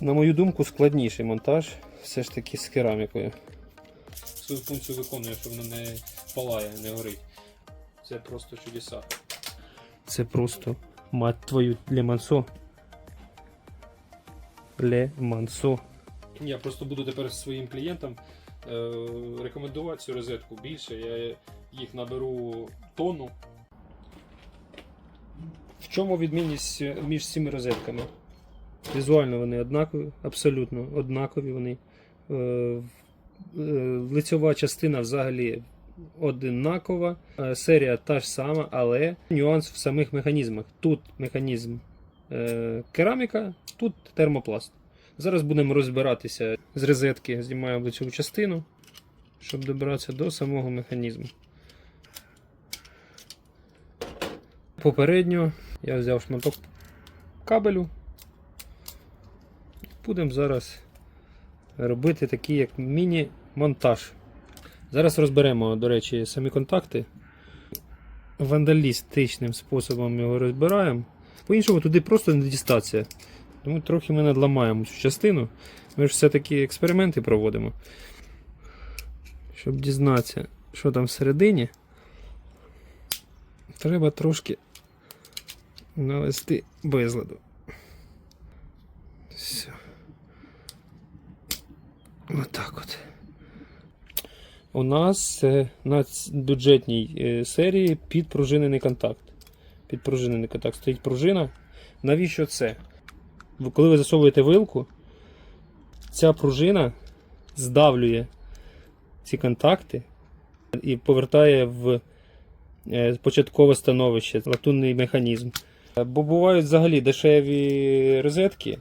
На мою думку, складніший монтаж все ж таки з керамікою. Свою функцію виконує, що воно не палає, не горить. Це просто чудеса. Це просто мать твою Ле Мансо. Ле Мансо. Я просто буду тепер своїм клієнтам е, рекомендувати цю розетку більше. Я їх наберу тонну. В чому відмінність е, між цими розетками? Візуально вони однакові, абсолютно однакові вони. Е, е, лицьова частина взагалі одинакова, е, серія та ж сама, але нюанс в самих механізмах. Тут механізм кераміка, тут термопласт. Зараз будемо розбиратися з розетки, знімаємо лицьову частину, щоб добратися до самого механізму. Попередньо я взяв шматок кабелю. Будемо зараз робити такий як міні-монтаж. Зараз розберемо, до речі, самі контакти. Вандалістичним способом його розбираємо. По-іншому туди просто не дістатися. Тому трохи ми надламаємо цю частину. Ми ж все-таки експерименти проводимо. Щоб дізнатися, що там всередині, треба трошки навести безладу. Все. Отак от. У нас е, на бюджетній е, серії підпружинений контакт. Підпружинений контакт. Стоїть пружина. Навіщо це? Коли ви засовуєте вилку, ця пружина здавлює ці контакти і повертає в е, початкове становище, латунний механізм. Бо бувають взагалі дешеві розетки,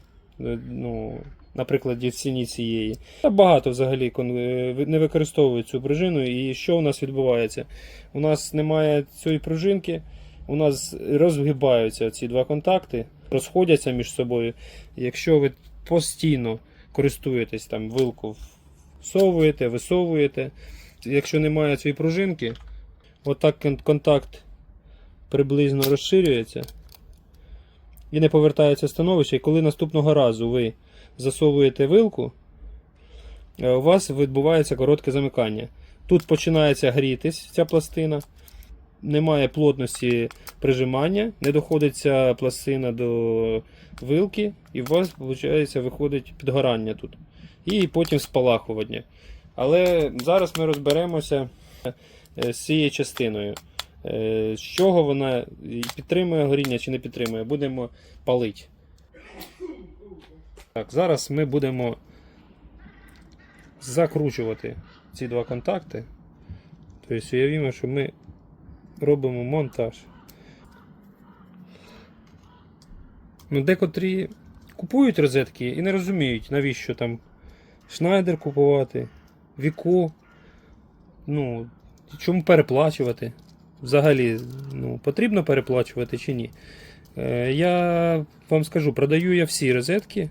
ну, на прикладі ціні цієї. Багато взагалі е, не використовують цю пружину. І що у нас відбувається? У нас немає цієї пружинки, у нас розгибаються ці два контакти, розходяться між собою. Якщо ви постійно користуєтесь там вилку всовуєте, висовуєте. Якщо немає цієї пружинки, отак контакт приблизно розширюється і не повертається становище. І коли наступного разу ви засовуєте вилку, е, у вас відбувається коротке замикання. Тут починається грітись ця пластина, немає плотності прижимання, не доходить ця пластина до вилки, і у вас виходить, виходить підгорання тут. І потім спалахування. Але зараз ми розберемося е, з цією частиною. Е, З чого вона підтримує горіння чи не підтримує, будемо палити. Так, зараз ми будемо закручувати ці два контакти. Тобто уявімо, що ми робимо монтаж. Ну, декотрі купують розетки і не розуміють, навіщо там Шнайдер купувати, Віко. Ну, чому переплачувати? Взагалі, ну, потрібно переплачувати чи ні? Е, я вам скажу, продаю я всі розетки,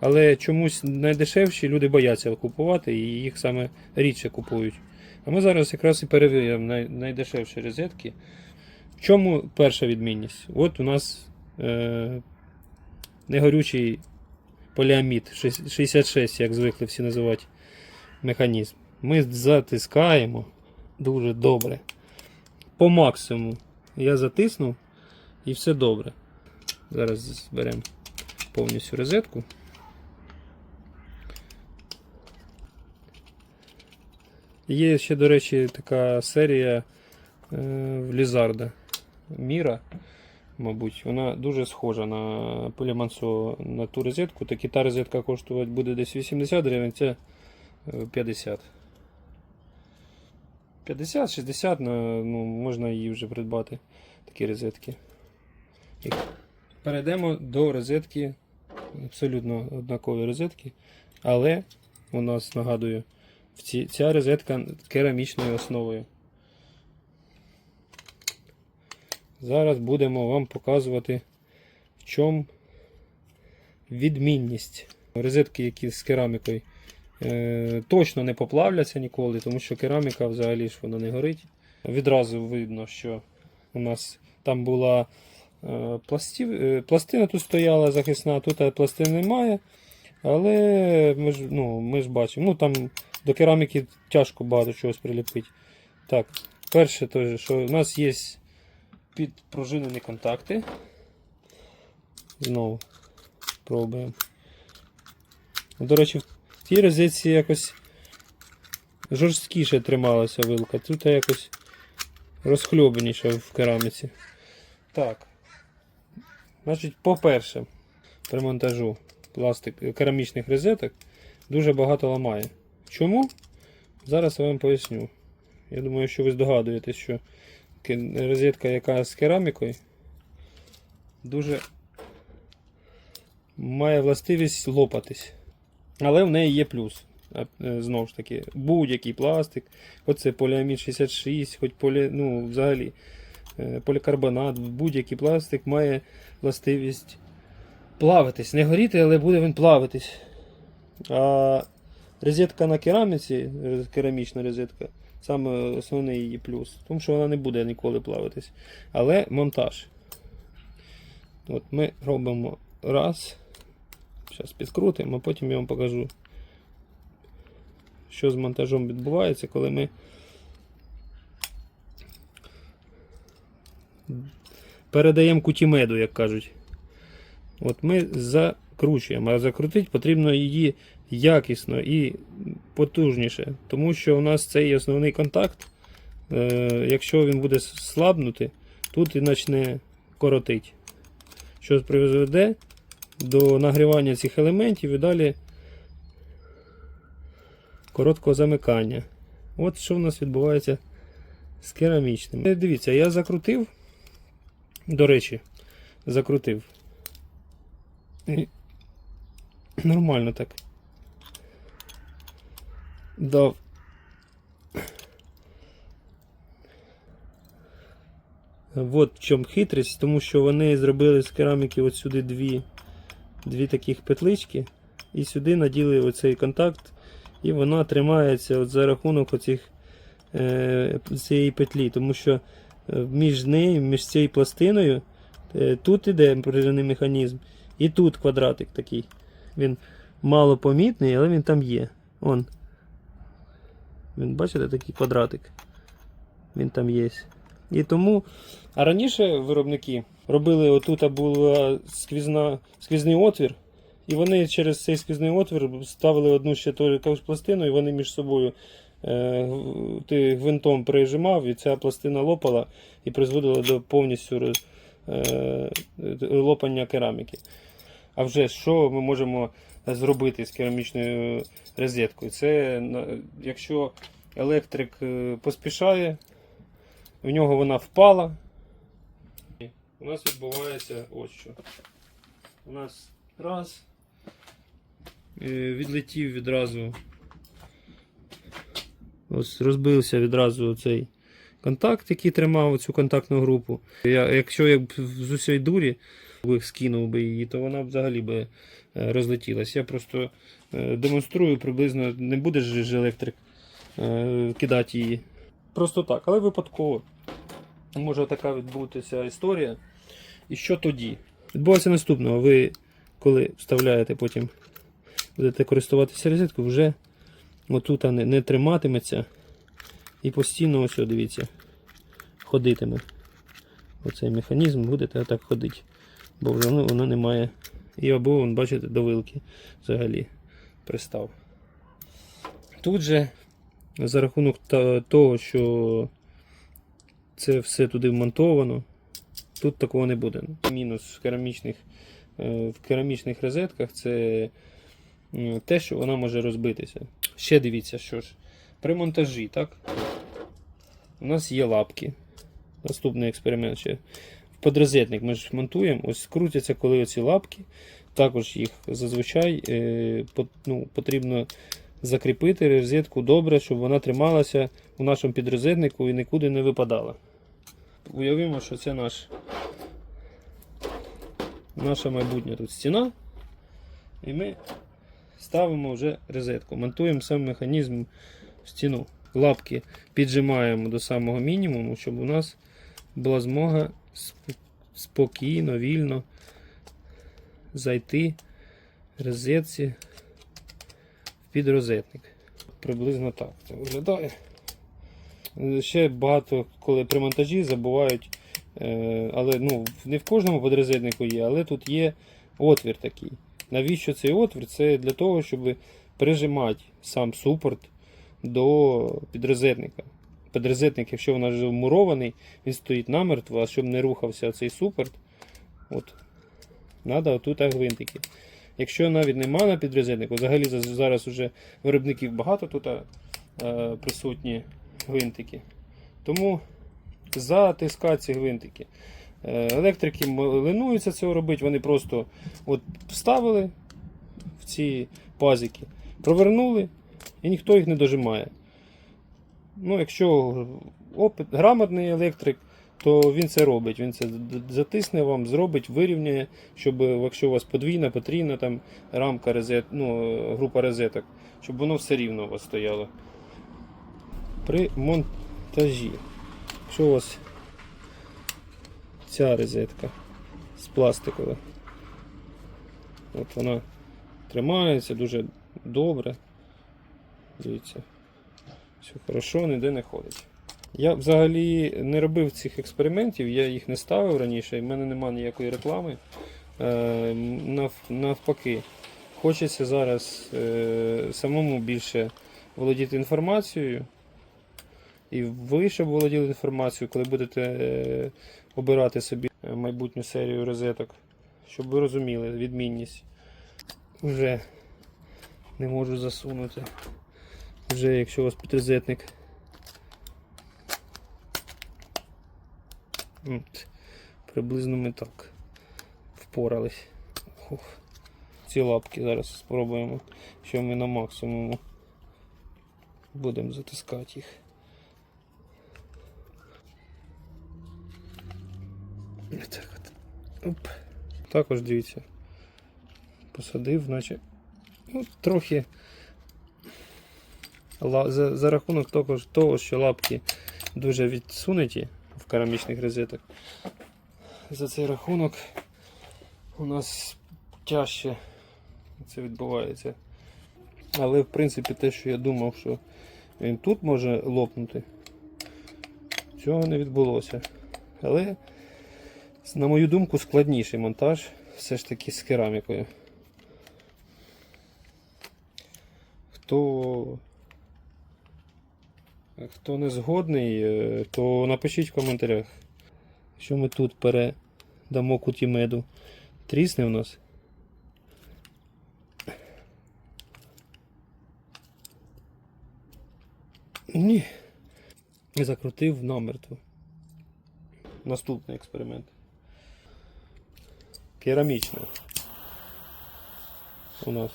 але чомусь найдешевші люди бояться купувати і їх саме рідше купують. А ми зараз якраз і перевіряємо най, найдешевші розетки. В чому перша відмінність? От у нас е, негорючий поліамід 66, як звикли всі називати механізм. Ми затискаємо дуже добре. По максимуму. Я затиснув і все добре. Зараз зберемо повністю розетку. Є ще, до речі, така серія е, в Лізарда Міра, мабуть, вона дуже схожа на Полімансо на ту розетку. Так і та розетка коштувати буде десь 80 гривень, це е, 50. 50-60 ну, можна її вже придбати, такі розетки. Перейдемо до розетки, абсолютно однакові розетки, але у нас, нагадую, ця розетка керамічною основою. Зараз будемо вам показувати, в чому відмінність. Розетки, які з керамікою е, точно не поплавляться ніколи, тому що кераміка взагалі ж вона не горить. Відразу видно, що у нас там була е, пластів, е, пластина тут стояла захисна, тут пластини немає. Але ми ж, ну, ми ж бачимо, ну там до кераміки тяжко багато чогось приліпити. Так, перше, то, що у нас є підпружинені контакти. Знову пробуємо. До речі, тій розетці якось жорсткіше трималася вилка. Тут якось розхльобаніше в кераміці. Так. Значить, по-перше, при монтажу пластик, керамічних розеток дуже багато ламає. Чому? Зараз я вам поясню. Я думаю, що ви здогадуєтесь, що розетка, яка з керамікою, дуже має властивість лопатись. Але в неї є плюс. Е, Знову ж таки, будь-який пластик, хоч це поліамід 66, хоч полі, ну, взагалі е, полікарбонат, будь-який пластик має властивість плавитись. Не горіти, але буде він плавитись. А розетка на кераміці, е, керамічна розетка, саме основний її плюс, тому що вона не буде ніколи плавитись. Але монтаж. От ми робимо раз. Зараз підкрутимо, а потім я вам покажу, що з монтажом відбувається, коли ми передаємо кутімеду, як кажуть. От ми закручуємо, а закрутити потрібно її якісно і потужніше, тому що у нас цей основний контакт, е, якщо він буде слабнути, тут і почне коротить. Що призведе до нагрівання цих елементів і далі короткого замикання. От що в нас відбувається з керамічним. Е, Дивіться, я закрутив, до речі, закрутив. І Нормально так. Дав. От в чому хитрість, тому що вони зробили з кераміки от сюди дві, дві таких петлички, і сюди наділи оцей контакт, і вона тримається от за рахунок оцих, е, цієї петлі, тому що е, між нею, між цією пластиною, е, тут іде пружинний механізм, і тут квадратик такий. Він мало помітний, але він там є. Он. Він, бачите, такий квадратик. Він там є. І тому. А раніше виробники робили отут була сквізна, сквізний отвір, і вони через цей сквізний отвір ставили одну ще якусь пластину, і вони між собою е, ти гвинтом прижимав, і ця пластина лопала і призводила до повністю е, лопання кераміки. А вже що ми можемо зробити з керамічною розеткою? Це якщо електрик е, поспішає, в нього вона впала. У нас відбувається ось що. У нас раз. е, Відлетів відразу. Ось розбився відразу цей контакт, який тримав цю контактну групу. Я, якщо я б з усієї дурі скинув би її, то вона б взагалі би е, розлетілась. Я просто е, демонструю приблизно, не буде ж електрик кидати її. Просто так, але випадково. Може така відбутися історія. І що тоді? Відбувається наступного. Ви, коли вставляєте потім, будете користуватися розеткою, вже отут не, не триматиметься. І постійно, ось, дивіться, ходитиме. Оцей механізм будете отак ходити. Бо вже ну, воно не має. І або, бачите, до вилки взагалі пристав. Тут же, за рахунок того, що це все туди вмонтовано, тут такого не буде. Мінус в керамічних, е, в керамічних розетках це те, що вона може розбитися. Ще дивіться, що ж. При монтажі, так? У нас є лапки. Наступний експеримент ще. В подрозетник ми ж монтуємо, ось крутяться, коли оці лапки. Також їх зазвичай е, ну, потрібно закріпити розетку добре, щоб вона трималася у нашому підрозетнику і нікуди не випадала. Уявімо, що це наш, наша майбутня тут стіна. І ми ставимо вже розетку. Монтуємо сам механізм в стіну. Лапки піджимаємо до самого мінімуму, щоб у нас була змога спокійно, вільно зайти розетці в підрозетник. Приблизно так це виглядає. Ще багато, коли при монтажі забувають, е, але ну, не в кожному подрозетнику є, але тут є отвір такий. Навіщо цей отвір? Це для того, щоб прижимати сам супорт до підрозетника. Підрозетник, якщо вона вже вмурований, він стоїть намертво, а щоб не рухався цей супорт, от, треба отут гвинтики. Якщо навіть нема на підрозетнику, взагалі зараз вже виробників багато тут е, присутні гвинтики. Тому затискати ці гвинтики. Е, Електрики ленуються цього робити, вони просто от вставили в ці пазики, провернули і ніхто їх не дожимає. Ну, якщо опит, грамотний електрик, то він це робить. Він це затисне вам, зробить, вирівняє, щоб якщо у вас подвійна, потрійна там рамка розет, ну, е, група розеток, щоб воно все рівно у вас стояло. При монтажі. Якщо у вас ця розетка з пластикова, от вона тримається дуже добре. Дивіться. Все хорошо, ніде не ходить. Я взагалі не робив цих експериментів, я їх не ставив раніше, і в мене немає ніякої реклами. Е, навпаки, хочеться зараз е, самому більше володіти інформацією. І ви, щоб володіли інформацією, коли будете е, обирати собі майбутню серію розеток, щоб ви розуміли відмінність. Вже не можу засунути. Вже якщо у вас підрозетник. От, Приблизно ми так впорались. Ух. Ці лапки зараз спробуємо, що ми на максимуму будемо затискати їх. Так от. Оп. Також дивіться. Посадив, наче ну, трохи за, за рахунок того, що лапки дуже відсунуті керамічних розеток. За цей рахунок у нас тяжче це відбувається. Але в принципі те, що я думав, що він тут може лопнути, цього не відбулося. Але, на мою думку, складніший монтаж все ж таки з керамікою. Хто Хто не згодний, е, то напишіть в коментарях. Що ми тут передамо куті меду. Трісне у нас. Ні. І закрутив намертво. Наступний експеримент. Керамічна. У нас.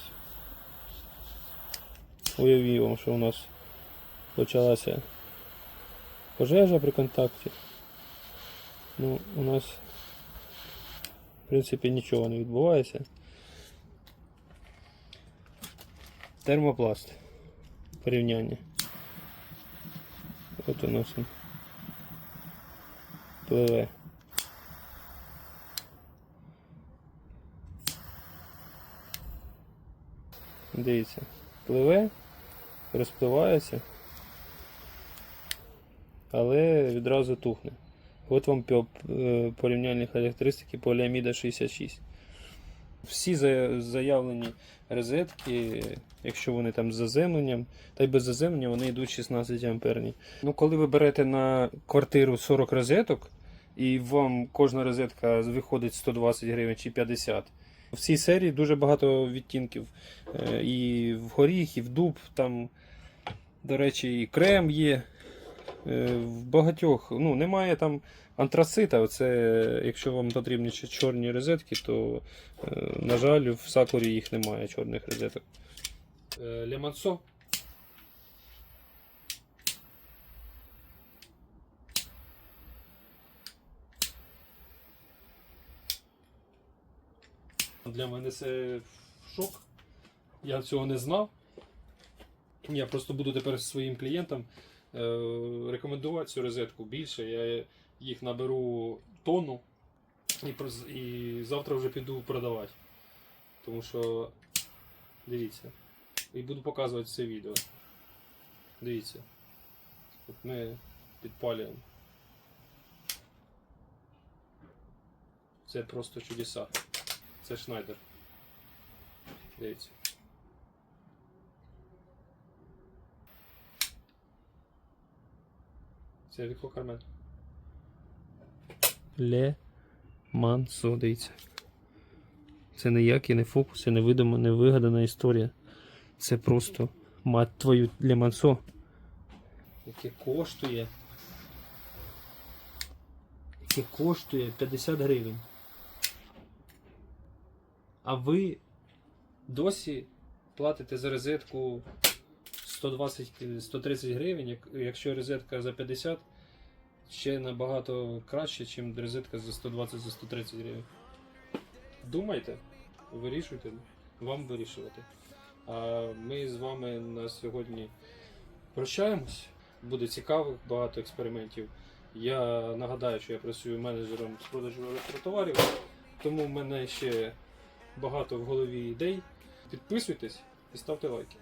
Уявімо, що у нас почалася пожежа при контакті. Ну, у нас, в принципі, нічого не відбувається. Термопласт. Порівняння. От у нас він пливе. Дивіться, пливе, розпливається але відразу тухне. От вам е, порівняльні характеристики поліаміда 66. Всі заявлені розетки, якщо вони там з заземленням, та й без заземлення, вони йдуть 16 амперні. Ну, коли ви берете на квартиру 40 розеток, і вам кожна розетка виходить 120 гривень чи 50. В цій серії дуже багато відтінків. Е, І в горіх, і в дуб. Там, до речі, і крем є. Е, В багатьох ну, немає там антрацита. Оце, якщо вам потрібні чорні розетки, то, е, на жаль, в сакурі їх немає чорних розеток. Е, Лемансо. Для мене це шок. Я цього не знав. Я просто буду тепер своїм клієнтам рекомендувати цю розетку більше. Я їх наберу тонну і, і завтра вже піду продавати. Тому що Дивіться. І буду показувати це відео. Дивіться. От ми підпалюємо. Це просто чудеса. Це Шнайдер. Дивіться. Це Віко Кармен. Ле Мансо, дивіться. Це ніякі не фокуси, не видима, не вигадана історія. Це просто мать твою для Мансо. Яке коштує. Яке коштує 50 гривень. А ви досі платите за розетку 120-130 гривень, якщо розетка за 50, ще набагато краще, ніж розетка за 120-130 гривень. Думайте, вирішуйте, вам вирішувати. А ми з вами на сьогодні прощаємось. Буде цікавих багато експериментів. Я нагадаю, що я працюю менеджером з продажу електротоварів, тому в мене ще багато в голові ідей. Підписуйтесь і ставте лайки.